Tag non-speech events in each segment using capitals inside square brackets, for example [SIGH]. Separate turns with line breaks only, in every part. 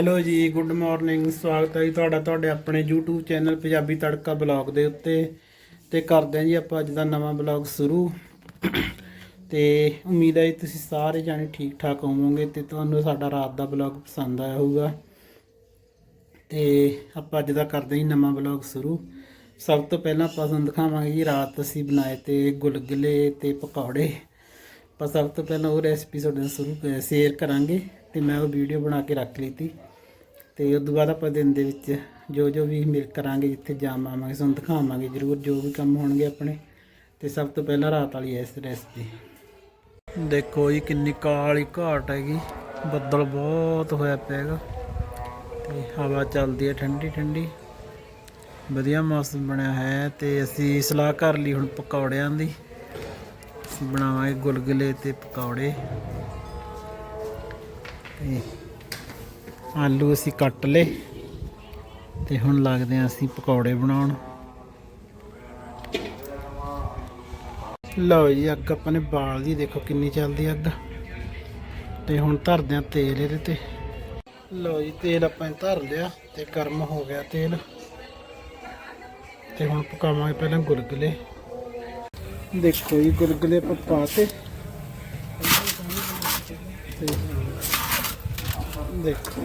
Hello ਜੀ, good morning, ਸਵਾਗਤ ਹੈ ਜੀ ਤੁਹਾਡਾ, ਤੁਹਾਡੇ ਆਪਣੇ YouTube ਚੈਨਲ ਪੰਜਾਬੀ ਤੜਕਾ ਬਲੌਗ ਦੇ ਉੱਤੇ। ਤੇ ਕਰਦੇ ਹਾਂ ਜੀ ਆਪਾਂ ਅੱਜ ਦਾ ਨਵਾਂ ਬਲੌਗ ਸ਼ੁਰੂ। ਤੇ ਉਮੀਦ ਹੈ ਜੀ ਤੁਸੀਂ ਸਾਰੇ ਜਾਣੇ ਠੀਕ ਠਾਕ ਹੋਵੋਗੇ ਤੇ ਤੁਹਾਨੂੰ ਸਾਡਾ ਰਾਤ ਦਾ ਬਲੌਗ ਪਸੰਦ ਆਇਆ ਹੋਊਗਾ। ਤੇ ਆਪਾਂ ਅੱਜ ਦਾ ਕਰਦੇ ਹਾਂ ਜੀ ਨਵਾਂ ਬਲੌਗ ਸ਼ੁਰੂ। ਸਭ ਤੋਂ ਪਹਿਲਾਂ ਆਪਾਂ ਤੁਹਾਨੂੰ ਦਿਖਾਵਾਂਗੇ ਜੀ, ਰਾਤ ਅਸੀਂ ਬਣਾਏ ਤੇ ਗੁਲਗੁਲੇ ਤੇ ਪਕੌੜੇ। ਆਪਾਂ ਸਭ ਤੋਂ ਪਹਿਲਾਂ ਉਹ ਰੈਸਪੀ ਤੁਹਾਡੇ ਨਾਲ ਸ਼ੁਰੂ ਸ਼ੇਅਰ ਕਰਾਂਗੇ ਤੇ ਮੈਂ ਉਹ ਵੀਡੀਓ ਬਣਾ ਕੇ ਰੱਖ ਲਈ ਤੀ। ਤੇ ਉਸ ਤੋਂ ਬਾਅਦ ਆਪਾਂ ਦਿਨ ਦੇ ਵਿੱਚ ਜੋ ਜੋ ਵੀ ਮਿਲ ਕਰਾਂਗੇ, ਜਿੱਥੇ ਜਾਮ ਆਵਾਂਗੇ, ਤੁਹਾਨੂੰ ਦਿਖਾਵਾਂਗੇ ਜ਼ਰੂਰ, ਜੋ ਵੀ ਕੰਮ ਹੋਣਗੇ ਆਪਣੇ। ਤੇ ਸਭ ਤੋਂ ਪਹਿਲਾਂ ਰਾਤ ਵਾਲੀ ਹੈ ਇਸ ਰੈਸਪੀ ਦੇਖੋ ਜੀ, ਕਿੰਨੀ ਕਾਲੀ ਘਾਟ ਹੈਗੀ। ਬੱਦਲ ਬਹੁਤ ਹੋਇਆ ਪਿਆ ਹੈਗਾ। ਤੇ ਹਵਾ ਚੱਲਦੀ ਹੈ ਠੰਡੀ ਠੰਡੀ। ਵਧੀਆ ਮੌਸਮ ਬਣਿਆ ਹੈ ਤੇ ਅਸੀਂ ਸਲਾਹ ਕਰ ਲਈ ਹੁਣ ਪਕੌੜਿਆਂ ਦੀ। ਅਸੀਂ ਬਣਾਵਾਂਗੇ ਗੁਲਗੁਲੇ ਤੇ ਪਕੌੜੇ। ਤੇ ਆਲੂ ਅਸੀਂ ਕੱਟ ਲਏ ਤੇ ਹੁਣ ਲੱਗਦੇ ਹਾਂ ਅਸੀਂ ਪਕੌੜੇ ਬਣਾਉਣ। ਲਓ ਜੀ, ਅੱਗ ਆਪਾਂ ਨੇ ਬਾਲ ਦੀ ਦੇਖੋ ਕਿੰਨੀ ਚੱਲਦੀ ਅੱਗ। ਤੇ ਹੁਣ ਧਰਦੇ ਹਾਂ ਤੇਲ ਇਹਦੇ ਤੇ। ਲਓ ਜੀ, ਤੇਲ ਆਪਾਂ ਨੇ ਧਰ ਲਿਆ ਤੇ ਗਰਮ ਹੋ ਗਿਆ ਤੇਲ। ਤੇ ਹੁਣ ਪਕਾਵਾਂਗੇ ਪਹਿਲਾਂ ਗੁਲਗੁਲੇ। ਦੇਖੋ ਜੀ, ਗੁਲਗੁਲੇ ਆਪਾਂ ਪਾਤੇ ਤੇ। ਦੇਖੋ।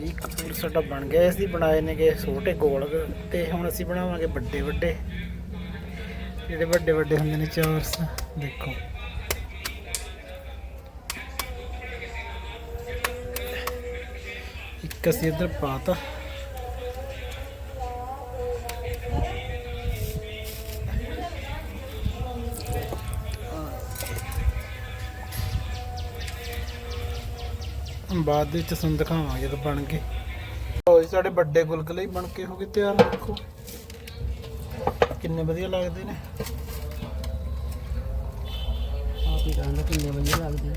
ਇੱਕ ਸਾਡਾ ਬਣ ਗਿਆ ਅਸੀਂ ਬਣਾਏ ਨੇਗੇ ਛੋਟੇ ਗੋਲ ਤੇ ਹੁਣ ਅਸੀਂ ਬਣਾਵਾਂਗੇ ਵੱਡੇ ਵੱਡੇ। ਜਿਹੜੇ ਵੱਡੇ ਵੱਡੇ ਹੁੰਦੇ ਨੇ ਚਾਰਸ, ਦੇਖੋ। ਇੱਕ ਅਸੀਂ ਇੱਧਰ ਪਾਤਾ ਬਾਅਦ ਦੇ ਵਿੱਚ ਤੁਹਾਨੂੰ ਦਿਖਾਵਾਂਗੇ ਜਦੋਂ ਬਣ ਗਏ। ਲਓ ਜੀ, ਸਾਡੇ ਵੱਡੇ ਗੁਲਗੁਲੇ ਬਣ ਕੇ ਹੋ ਗਏ ਤਿਆਰ, ਦੇਖੋ। ਕਿੰਨੇ ਵਧੀਆ ਲੱਗਦੇ ਨੇ।
ਆਪ ਹੀ ਕਹਿੰਦਾ ਕਿੰਨੇ ਵਧੀਆ ਲੱਗਦੇ ਨੇ।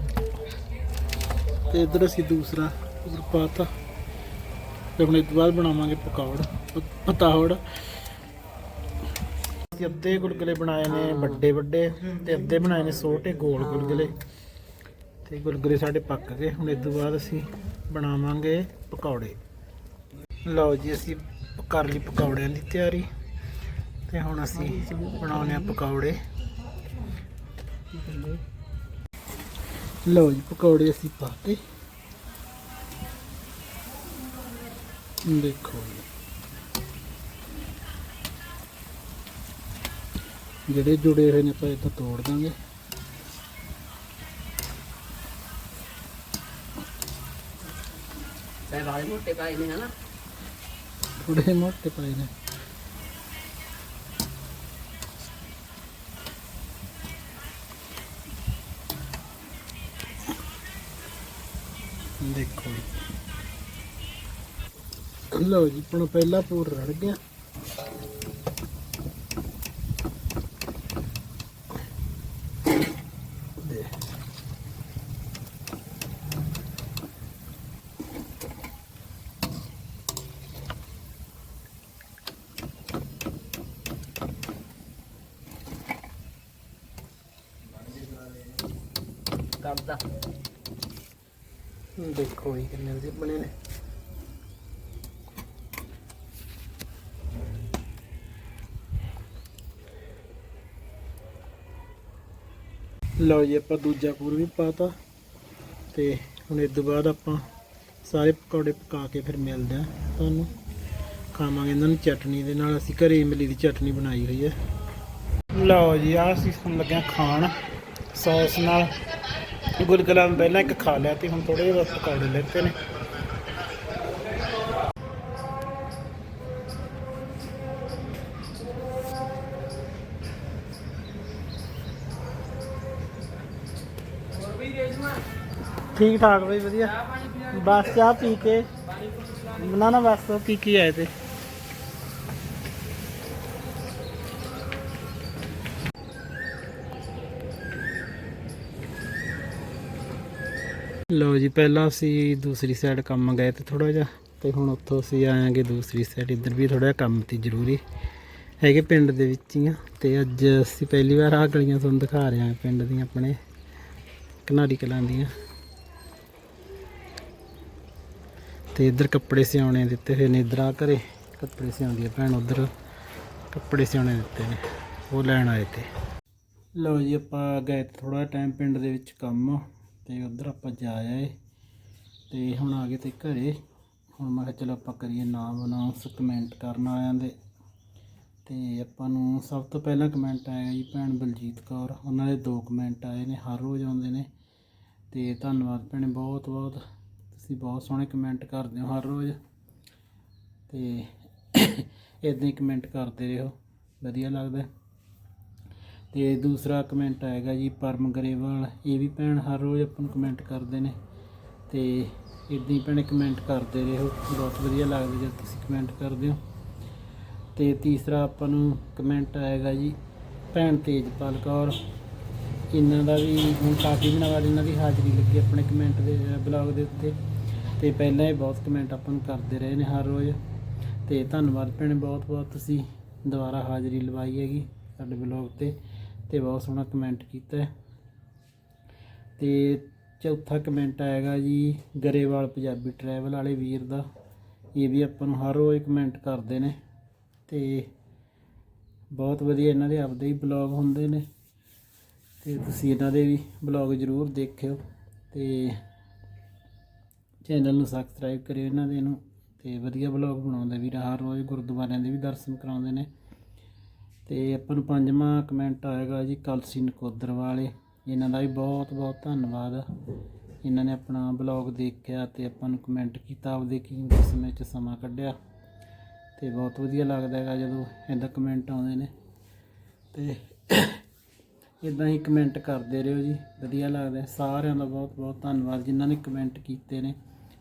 ਤੇ ਇਧਰ ਅਸੀਂ ਦੂਸਰਾ ਉਧਰ ਪਾਤਾ। ਤੇ ਹੁਣ ਤੋਂ ਬਾਅਦ ਬਣਾਵਾਂਗੇ ਪਕੌੜ ਪ- ਪਤਾਵੜ ਅਸੀਂ ਅੱਧੇ ਗੁਲਗੁਲੇ ਬਣਾਏ ਨੇ ਵੱਡੇ ਵੱਡੇ ਤੇ ਅੱਧੇ ਬਣਾਏ ਨੇ ਛੋਟੇ ਗੋਲ ਗੁਲਗੁਲੇ ਤੇ ਗੁਲਗੁਲੇ ਸਾਡੇ ਪੱਕ ਗਏ। ਹੁਣ ਇਸ ਤੋਂ ਬਾਅਦ ਅਸੀਂ ਬਣਾਵਾਂਗੇ ਪਕੌੜੇ। ਲਓ ਜੀ, ਅਸੀਂ ਕਰ ਲਈ ਪਕੌੜਿਆਂ ਦੀ ਤਿਆਰੀ। ਤੇ ਹੁਣ ਅਸੀਂ ਬਣਾਉਣੇ ਆ ਪਕੌੜੇ। ਲਓ ਜੀ, ਪਕੌੜੇ ਅਸੀਂ ਪਾਤੇ। ਦੇਖੋ ਜੀ। ਜਿਹੜੇ ਜੁੜੇ ਹੋਏ ਨੇ ਆਪਾਂ ਇਹ ਤਾਂ ਤੋੜ ਦਾਂਗੇ।
ਤੇ ਵਾਲੇ ਮੋਟੇ ਪਾਏ ਨੇ, ਹਨਾ?
ਥੋੜੇ ਮੋਟੇ ਪਾਏ ਨੇ। ਦੇਖੋ ਲਓ ਜੀ ਆਪਣਾ ਪਹਿਲਾ ਪੂਰ ਰੜ ਗਿਆ ਦੇ
ਕਰਦਾ।
ਦੇਖੋ ਜੀ ਕਿੰਨੇ ਵਧੀਆ ਬਣੇ ਨੇ। ਲਓ ਜੀ, ਆਪਾਂ ਦੂਜਾ ਪੂਰ ਵੀ ਪਾਤਾ। ਤੇ ਹੁਣ ਇਸ ਤੋਂ ਬਾਅਦ ਆਪਾਂ ਸਾਰੇ ਪਕੌੜੇ ਪਕਾ ਕੇ ਫਿਰ ਮਿਲਦੇ ਆ ਤੁਹਾਨੂੰ। ਖਾਵਾਂਗੇ ਇਹਨਾਂ ਨੂੰ ਚਟਨੀ ਦੇ ਨਾਲ। ਅਸੀਂ ਘਰੇ ਇਮਲੀ ਦੀ ਚਟਨੀ ਬਣਾਈ ਹੋਈ ਹੈ। ਲਓ ਜੀ, ਆਹ ਅਸੀਂ ਹੁਣ ਲੱਗਿਆ ਖਾਣ। ਸੌਸ ਨਾਲ। ਗੁਲਗੁਲਾ ਮੈਂ ਪਹਿਲਾਂ ਇੱਕ ਖਾ ਲਿਆ ਤੇ ਹੁਣ ਥੋੜੇ ਜਿਹੇ ਬਸ ਪਕੌੜੇ ਲੈਤੇ ਨੇ। ਠੀਕ ਠਾਕ ਬਈ, ਵਧੀਆ। ਬਸ ਚਾਹ ਪੀ ਕੇ। ਨਾ ਨਾ ਬਸ, ਪੀ ਕੇ ਆਏ ਤੇ। ਲਓ ਜੀ, ਪਹਿਲਾਂ ਅਸੀਂ ਦੂਸਰੀ ਸਾਈਡ ਕੰਮ ਗਏ ਤੇ ਥੋੜਾ ਜਿਹਾ, ਤੇ ਹੁਣ ਉੱਥੋਂ ਅਸੀਂ ਆਏਾਂਗੇ ਦੂਸਰੀ ਸਾਈਡ ਇੱਧਰ ਵੀ ਥੋੜਾ ਜਿਹਾ ਕੰਮ ਤੇ ਜ਼ਰੂਰੀ। ਹੈਗੇ ਪਿੰਡ ਦੇ ਵਿੱਚ ਹੀ ਆ, ਤੇ ਅੱਜ ਅਸੀਂ ਪਹਿਲੀ ਵਾਰ ਆ ਗਲੀਆਂ ਤੁਹਾਨੂੰ ਦਿਖਾ ਰਹੇ ਹਾਂ, ਪਿੰਡ ਦੀਆਂ ਆਪਣੇ ਕਨਾਰੀ ਕਲਾਂ ਦੀਆਂ। ਤੇ ਇੱਧਰ ਕੱਪੜੇ ਸਿਉਣੇ ਦਿੱਤੇ ਹੋਏ ਨੇ, ਇੱਧਰ ਆ ਘਰੇ ਕੱਪੜੇ ਸਿਉਂਦੀ ਆ ਭੈਣ, ਉੱਧਰ ਕੱਪੜੇ ਸਿਉਣੇ ਦਿੱਤੇ ਨੇ, ਉਹ ਲੈਣ ਆਏ ਤੇ। ਲਓ ਜੀ, ਆਪਾਂ ਗਏ ਥੋੜਾ ਟਾਈਮ ਪਿੰਡ ਦੇ ਵਿੱਚ ਕੰਮ। ਤੇ ਉਧਰ ਆਪਾਂ ਜਾ ਆਏ ਤੇ ਹੁਣ ਆ ਗਏ ਤੇ ਘਰੇ। ਹੁਣ ਮੈਂ ਕਿਹਾ ਚਲੋ ਆਪਾਂ ਕਰੀਏ ਨਾਮ ਅਨਾਉਂਸ ਕਮੈਂਟ ਕਰਨ ਵਾਲਿਆਂ ਦੇ। ਤੇ ਆਪਾਂ ਨੂੰ ਸਭ ਤੋਂ ਪਹਿਲਾਂ ਕਮੈਂਟ ਆਇਆ ਜੀ ਭੈਣ ਬਲਜੀਤ ਕੌਰ। ਉਹਨਾਂ ਦੇ ਦੋ ਕਮੈਂਟ ਆਏ ਨੇ, ਹਰ ਰੋਜ਼ ਆਉਂਦੇ ਨੇ। ਤੇ ਧੰਨਵਾਦ ਭੈਣੇ, ਬਹੁਤ ਬਹੁਤ। ਤੁਸੀਂ ਬਹੁਤ ਸੋਹਣੇ ਕਮੈਂਟ ਕਰਦੇ ਹੋ ਹਰ ਰੋਜ਼। ਤੇ [COUGHS] ਇਦਾਂ ਹੀ ਕਮੈਂਟ ਕਰਦੇ ਰਹੋ। ਵਧੀਆ ਲੱਗਦਾ। ਤੇ ਦੂਸਰਾ ਕਮੈਂਟ ਆਏਗਾ ਜੀ, ਪਰਮ ਗਰੇਵਾਲ, ਇਹ ਵੀ ਭੈਣ ਹਰ ਰੋਜ਼ ਆਪਾਂ ਨੂੰ ਕਮੈਂਟ ਕਰਦੇ ਨੇ। ਤੇ ਇਦਾਂ ਹੀ ਭੈਣੇ ਕਮੈਂਟ ਕਰਦੇ ਰਹੋ, ਬਹੁਤ ਵਧੀਆ ਲੱਗਦਾ ਜਦ ਤੁਸੀਂ ਕਮੈਂਟ ਕਰਦੇ ਹੋ। ਤੇ ਤੀਸਰਾ ਆਪਾਂ ਨੂੰ ਕਮੈਂਟ ਆਏਗਾ ਜੀ, ਭੈਣ ਤੇਜਪਾਲ ਕੌਰ। ਇਹਨਾਂ ਦਾ ਵੀ ਹੁਣ ਕਾਫੀ ਦਿਨਾਂ ਬਾਅਦ ਇਹਨਾਂ ਦੀ ਹਾਜ਼ਰੀ ਲੱਗੀ ਆਪਣੇ ਕਮੈਂਟ ਦੇ ਬਲੌਗ ਦੇ ਉੱਤੇ। ਤੇ ਪਹਿਲਾਂ ਹੀ ਬਹੁਤ ਕਮੈਂਟ ਆਪਾਂ ਨੂੰ ਕਰਦੇ ਰਹੇ ਨੇ ਹਰ ਰੋਜ਼। ਤੇ ਧੰਨਵਾਦ ਭੈਣੇ ਬਹੁਤ ਬਹੁਤ ਤੁਸੀਂ ਦੁਬਾਰਾ ਹਾਜ਼ਰੀ ਲਵਾਈ ਹੈਗੀ ਸਾਡੇ ਬਲੌਗ ਤੇ। ਤੇ ਬਹੁਤ ਸੋਹਣਾ ਕਮੈਂਟ ਕੀਤਾ ਹੈ। ਤੇ ਚੌਥਾ ਕਮੈਂਟ ਆਏਗਾ ਜੀ, ਗਰੇਵਾਲ ਪੰਜਾਬੀ ਟਰੈਵਲ ਵਾਲੇ ਵੀਰ ਦਾ। ਇਹ ਵੀ ਆਪਾਂ ਨੂੰ ਹਰ ਰੋਜ਼ ਕਮੈਂਟ ਕਰਦੇ ਨੇ ਤੇ ਬਹੁਤ ਵਧੀਆ ਇਹਨਾਂ ਦੇ ਆਪਦੇ ਹੀ ਬਲੌਗ ਹੁੰਦੇ ਨੇ। ਤੇ ਤੁਸੀਂ ਇਹਨਾਂ ਦੇ ਵੀ ਬਲੌਗ ਜ਼ਰੂਰ ਦੇਖਿਓ ਤੇ ਚੈਨਲ ਨੂੰ ਸਬਸਕ੍ਰਾਈਬ ਕਰਿਓ ਇਹਨਾਂ ਦੇ ਨੂੰ ਤੇ ਵਧੀਆ ਬਲੌਗ ਬਣਾਉਂਦੇ ਵੀ ਹਰ ਰੋਜ਼ ਗੁਰਦੁਆਰਿਆਂ ਦੇ ਵੀ ਦਰਸ਼ਨ ਕਰਾਉਂਦੇ ਨੇ। ਤੇ ਆਪਾਂ ਨੂੰ ਪੰਜਵਾਂ ਕਮੈਂਟ ਆਏਗਾ ਜੀ ਕਲਸੀ ਨਕੋਦਰ ਵਾਲੇ। ਇਹਨਾਂ ਦਾ ਵੀ ਬਹੁਤ ਬਹੁਤ ਧੰਨਵਾਦ। ਇਹਨਾਂ ਨੇ ਆਪਣਾ ਬਲੌਗ ਦੇਖਿਆ ਤੇ ਆਪਾਂ ਨੂੰ ਕਮੈਂਟ ਕੀਤਾ ਆਪਦੇ ਕੀਮਤੀ ਸਮੇਂ 'ਚ ਸਮਾਂ ਕੱਢਿਆ। ਤੇ ਬਹੁਤ ਵਧੀਆ ਲੱਗਦਾ ਹੈਗਾ ਜਦੋਂ ਇਦਾਂ ਕਮੈਂਟ ਆਉਂਦੇ ਨੇ। ਤੇ ਇਦਾਂ ਹੀ ਕਮੈਂਟ ਕਰਦੇ ਰਹੋ ਜੀ। ਵਧੀਆ ਲੱਗਦਾ ਸਾਰਿਆਂ ਦਾ ਬਹੁਤ ਬਹੁਤ ਧੰਨਵਾਦ ਜਿਨ੍ਹਾਂ ਨੇ ਕਮੈਂਟ ਕੀਤੇ ਨੇ।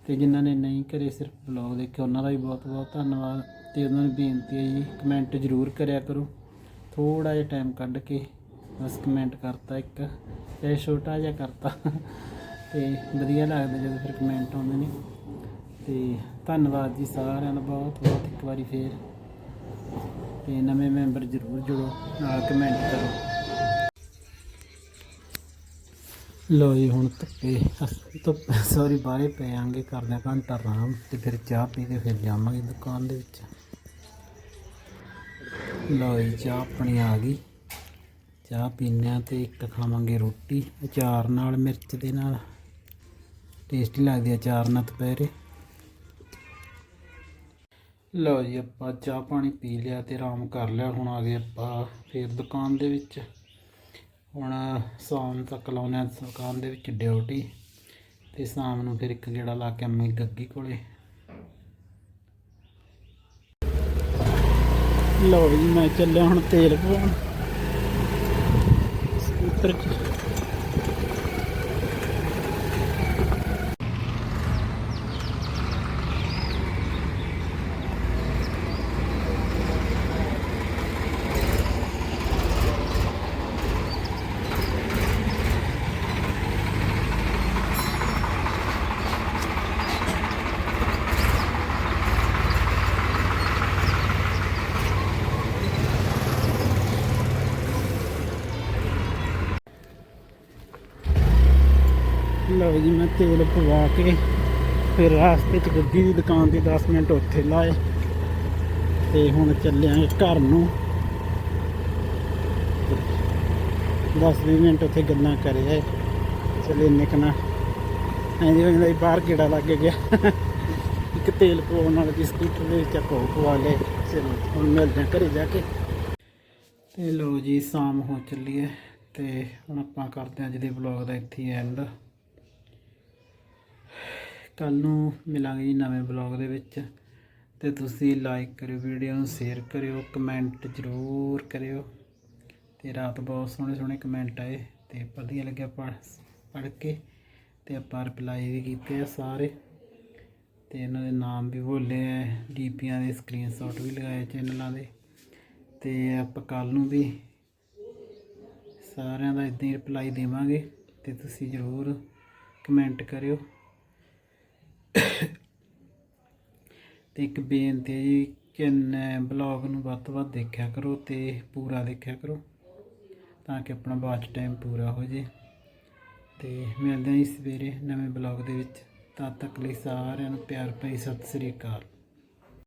ਤੇ ਜਿਨ੍ਹਾਂ ਨੇ ਨਹੀਂ ਕਰੇ ਸਿਰਫ ਬਲੌਗ ਦੇਖਿਆ ਉਹਨਾਂ ਦਾ ਵੀ ਬਹੁਤ ਬਹੁਤ ਧੰਨਵਾਦ। ਤੇ ਉਹਨਾਂ ਨੂੰ ਬੇਨਤੀ ਹੈ ਜੀ ਕਮੈਂਟ ਜ਼ਰੂਰ ਕਰਿਆ ਕਰੋ। ਥੋੜਾ ਜਿਹਾ ਟਾਈਮ ਕੱਢ ਕੇ ਬਸ ਕਮੈਂਟ ਕਰਤਾ ਇੱਕ, ਇਹ ਛੋਟਾ ਜਿਹਾ ਕਰਤਾ। ਤੇ ਵਧੀਆ ਲੱਗਦਾ ਜਦੋਂ ਫਿਰ ਕਮੈਂਟ ਆਉਂਦੇ ਨੇ। ਤੇ ਧੰਨਵਾਦ ਜੀ ਸਾਰਿਆਂ ਦਾ ਬਹੁਤ ਬਹੁਤ ਇੱਕ ਵਾਰੀ ਫੇਰ। ਤੇ ਨਵੇਂ ਮੈਂਬਰ ਜ਼ਰੂਰ ਜੁੜੋ, ਨਾਲ ਕਮੈਂਟ ਕਰੋ। ਲੋ ਜੀ, ਹੁਣ ਧੁੱਪੇ, ਧੁੱਪ ਸੌਰੀ ਬਾਹਰੇ ਪਏ ਆਂਗੇ ਕਰਦੇ ਹਾਂ ਘੰਟਾ ਆਰਾਮ ਤੇ ਫਿਰ ਚਾਹ ਪੀ ਕੇ ਫਿਰ ਜਾਵਾਂਗੇ ਦੁਕਾਨ ਦੇ ਵਿੱਚ। ਲਓ ਜੀ, ਚਾਹ ਆਪਣੀ ਆ ਗਈ। ਚਾਹ ਪੀਂਦੇ ਹਾਂ ਤੇ ਇੱਕ ਖਾਵਾਂਗੇ ਰੋਟੀ। ਅਚਾਰ ਨਾਲ, ਮਿਰਚ ਦੇ ਨਾਲ। ਟੇਸਟੀ ਲੱਗਦੀ ਹੈ ਅਚਾਰ ਨਾਲ ਦੁਪਹਿਰੇ। ਲਓ ਜੀ, ਆਪਾਂ ਚਾਹ ਪਾਣੀ ਪੀ ਲਿਆ ਤੇ ਆਰਾਮ ਕਰ ਲਿਆ। ਹੁਣ ਆ ਗਏ ਆਪਾਂ ਫੇਰ ਦੁਕਾਨ ਦੇ ਵਿੱਚ। ਹੁਣ ਸ਼ਾਮ ਤੱਕ ਲਾਉਣੇ ਆ ਦੁਕਾਨ ਦੇ ਵਿੱਚ ਡਿਊਟੀ। ਤੇ ਸ਼ਾਮ ਨੂੰ ਫਿਰ ਇੱਕ ਗੇੜਾ ਲਾ ਕੇ ਆਵਾਂਗੇ ਗੱਗੀ ਕੋਲੇ। ਲਓ ਜੀ ਮੈਂ ਚੱਲਿਆ ਹੁਣ ਲਓ ਜੀ, ਮੈਂ ਤੇਲ ਪਵਾ ਕੇ ਫਿਰ ਰਾਸਤੇ 'ਚ ਗੱਗੀ ਦੀ ਦੁਕਾਨ ਤੇ 10 ਮਿੰਟ ਉੱਥੇ ਲਾਏ। ਤੇ ਹੁਣ ਚੱਲਿਆ ਘਰ ਨੂੰ। 10-20 ਮਿੰਟ ਉੱਥੇ ਗੱਲਾਂ ਕਰਿਆ ਆਏ ਚਲੇ ਨਿਕਣਾ ਐਂਦੀ ਵਜ੍ਹਾ ਨਾਲ ਬਾਹਰ ਕਿਹੜਾ ਲੱਗ ਗਿਆ। ਇੱਕ ਤੇਲ ਪਵਾਉਣ ਨਾਲ ਦੀ ਸਕੂਟਰ ਦੇ ਵਿੱਚ ਆਪਾਂ ਪਵਾ ਲਏ। ਚਲੋ, ਹੁਣ ਮਿਲਦੇ ਹਾਂ ਘਰੇ ਜਾ ਕੇ। ਤੇ ਲੋ ਜੀ, ਸ਼ਾਮ ਹੋ ਚੱਲੀ ਹੈ। ਤੇ ਹੁਣ ਆਪਾਂ ਕਰਦੇ ਹਾਂ ਅੱਜ ਦੇ ਵਲੌਗ ਦਾ ਇੱਥੇ ਐਂਡ ਕੱਲ ਨੂੰ ਮਿਲਾਂਗੇ ਜੀ ਨਵੇਂ ਵਲੌਗ ਦੇ ਵਿੱਚ। ਤੇ ਤੁਸੀਂ ਲਾਈਕ ਕਰਿਓ ਵੀਡੀਓ ਨੂੰ ਸ਼ੇਅਰ ਕਰਿਓ ਕਮੈਂਟ ਜ਼ਰੂਰ ਕਰਿਓ। ਤੇ ਰਾਤ ਬਹੁਤ ਸੋਹਣੇ ਸੋਹਣੇ ਕਮੈਂਟ ਆਏ ਤੇ ਵਧੀਆ ਲੱਗਿਆ ਪੜ੍ਹ ਪੜ੍ਹ ਕੇ। ਤੇ ਆਪਾਂ ਰਿਪਲਾਈ ਵੀ ਕੀਤੇ ਆ ਸਾਰੇ। ਤੇ ਇਹਨਾਂ ਦੇ ਨਾਮ ਵੀ ਬੋਲੇ ਆ, ਡੀਪੀਆਂ ਦੇ ਸਕਰੀਨਸ਼ਾਟ ਵੀ ਲਗਾਏ ਚੈਨਲਾਂ ਦੇ। ਤੇ ਆਪਾਂ ਕੱਲ ਨੂੰ ਵੀ ਸਾਰਿਆਂ ਦਾ ਇਦਾਂ ਹੀ ਰਿਪਲਾਈ ਦੇਵਾਂਗੇ। ਤੇ ਤੁਸੀਂ ਜ਼ਰੂਰ ਕਮੈਂਟ ਕਰਿਓ। ਤੇ ਇੱਕ ਬੇਨਤੀ ਹੈ ਜੀ ਕਿ ਬਲੌਗ ਨੂੰ ਵੱਧ ਤੋਂ ਵੱਧ ਦੇਖਿਆ ਕਰੋ ਤੇ ਪੂਰਾ ਦੇਖਿਆ ਕਰੋ ਤਾਂ ਕਿ ਆਪਣਾ ਵਾਚ ਟਾਈਮ ਪੂਰਾ ਹੋ ਜੇ। ਤੇ ਮਿਲਦੇ ਹਾਂ ਜੀ ਸਵੇਰੇ ਨਵੇਂ ਬਲੌਗ ਦੇ ਵਿੱਚ। ਤਦ ਤੱਕ ਲਈ ਸਾਰਿਆਂ ਨੂੰ ਪਿਆਰ ਭਰੀ ਸਤਿ ਸ੍ਰੀ ਅਕਾਲ।